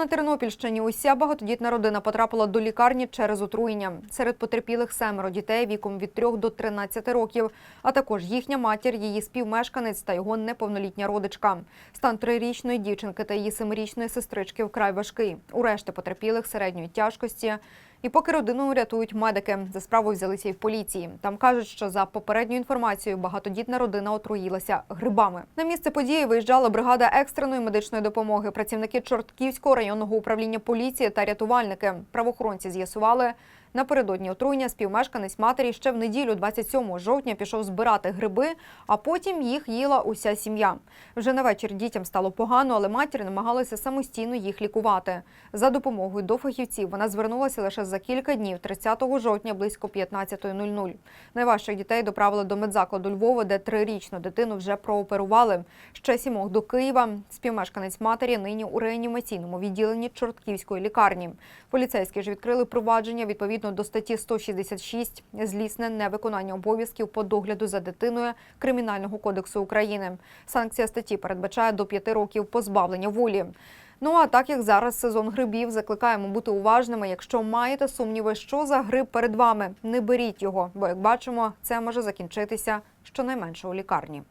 на Тернопільщині уся багатодітна родина потрапила до лікарні через отруєння. Серед потерпілих семеро дітей віком від 3 до 13 років, а також їхня матір, її співмешканець та його неповнолітня родичка. Стан трирічної дівчинки та її семирічної сестрички вкрай важкий. У решти потерпілих середньої тяжкості. І поки родину рятують медики, за справу взялися і в поліції. Там кажуть, що за попередньою інформацією багатодітна родина отруїлася грибами. На місце події виїжджала бригада екстреної медичної допомоги, працівники Чортківського районного управління поліції та рятувальники. Правоохоронці з'ясували. Напередодні отруєння співмешканець матері ще в неділю, 27 жовтня, пішов збирати гриби, а потім їх їла уся сім'я. Вже на вечір дітям стало погано, але матір намагалася самостійно їх лікувати. За допомогою до фахівців вона звернулася лише за кілька днів, 30 жовтня, близько 15.00. Найважчих дітей доправили до медзакладу Львова, де трирічну дитину вже прооперували. Ще сімох до Києва. Співмешканець матері нині у реанімаційному відділенні Чортківської лікарні. Поліцейські ж відкрили провадження відповідно до статті 166 злісне невиконання обов'язків по догляду за дитиною Кримінального кодексу України. Санкція статті передбачає до п'яти років позбавлення волі. Ну а так як зараз сезон грибів, закликаємо бути уважними. Якщо маєте сумніви, що за гриб перед вами, не беріть його, бо як бачимо, це може закінчитися щонайменше у лікарні.